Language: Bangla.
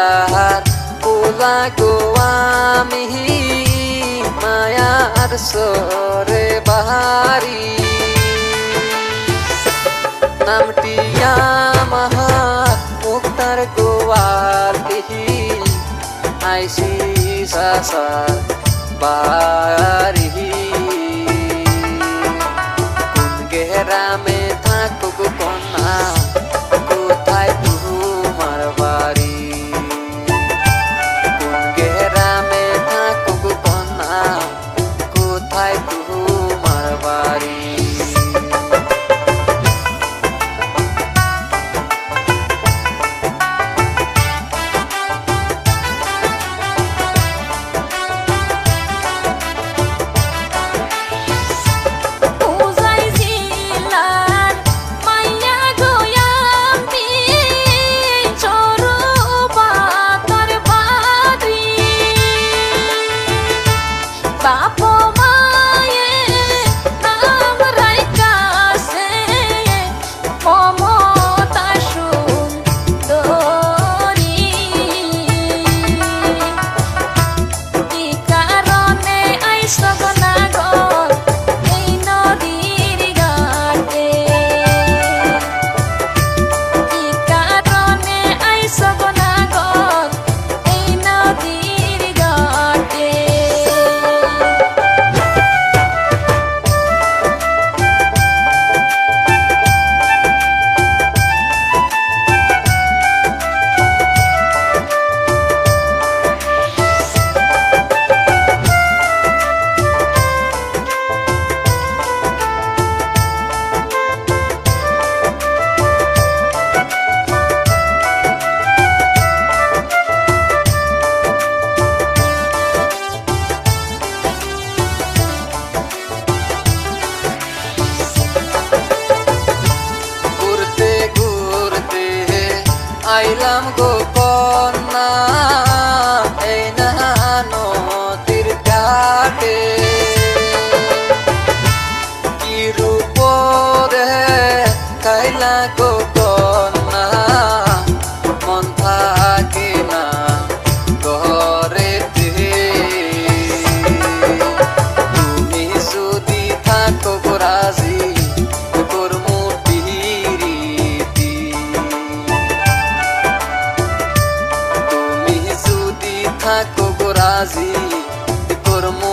যাহার পোলা গো আমি মায়ার সরে বাহারি। নামটি আমার মুক্তার গোয়াল আইসি সাসা বা bailam ko থাকো গো রাজি করমো